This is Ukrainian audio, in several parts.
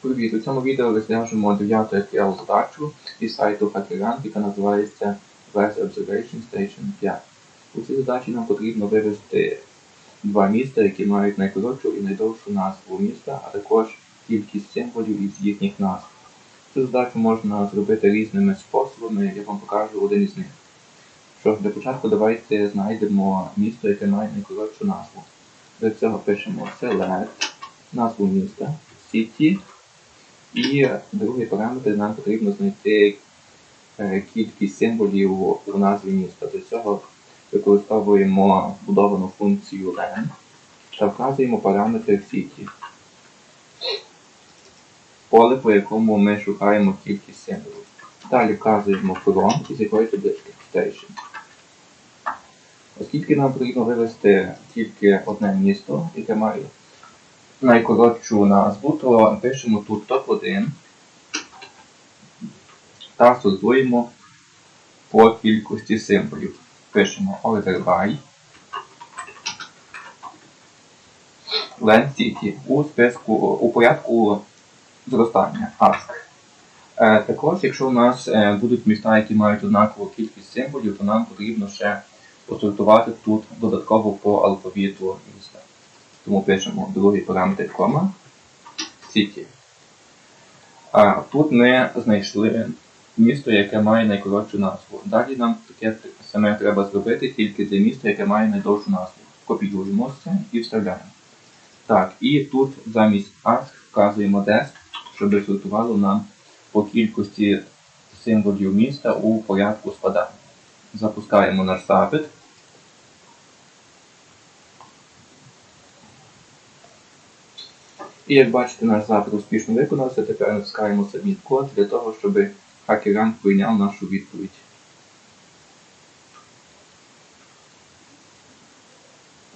Привіт! У цьому відео розв'яжемо 9 FPL задачу із сайту HackerRank, яка називається West Observation Station 5. У цій задачі нам потрібно вивести два міста, які мають найкоротшу і найдовшу назву міста, а також кількість символів із їхніх назв. Цю задачу можна зробити різними способами, я вам покажу один із них. Що ж, для початку давайте знайдемо місто, яке має найкоротшу назву. Для цього пишемо select, назву міста, city, і другий параметр нам потрібно знайти е, кількість символів у назві міста. Для цього використовуємо вбудовану функцію len та вказуємо параметр city. Поле, по якому ми шукаємо кількість символів. Далі вказуємо from, із якої таблички station. Оскільки нам потрібно вивести тільки одне місто, яке має найкоротшу назву, то пишемо тут топ-1 та сортуємо по кількості символів. Пишемо order by len city у списку у порядку зростання ask. Е, також, якщо у нас е, будуть міста, які мають однакову кількість символів, то нам потрібно ще посортувати тут додатково по алфавіту міста. Тому пишемо другий параметр кома City. А тут ми знайшли місто, яке має найкоротшу назву. Далі нам таке саме треба зробити тільки для міста, яке має найдовшу назву. Копіюємо це і вставляємо. Так, і тут замість ask вказуємо desk, щоб сортувало нам по кількості символів міста у порядку складання. Запускаємо наш запит. І як бачите, наш запит успішно виконався. Тепер натискаємо Submit код для того, щоб HackerRank прийняв нашу відповідь.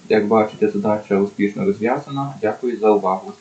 Як бачите, задача успішно розв'язана. Дякую за увагу.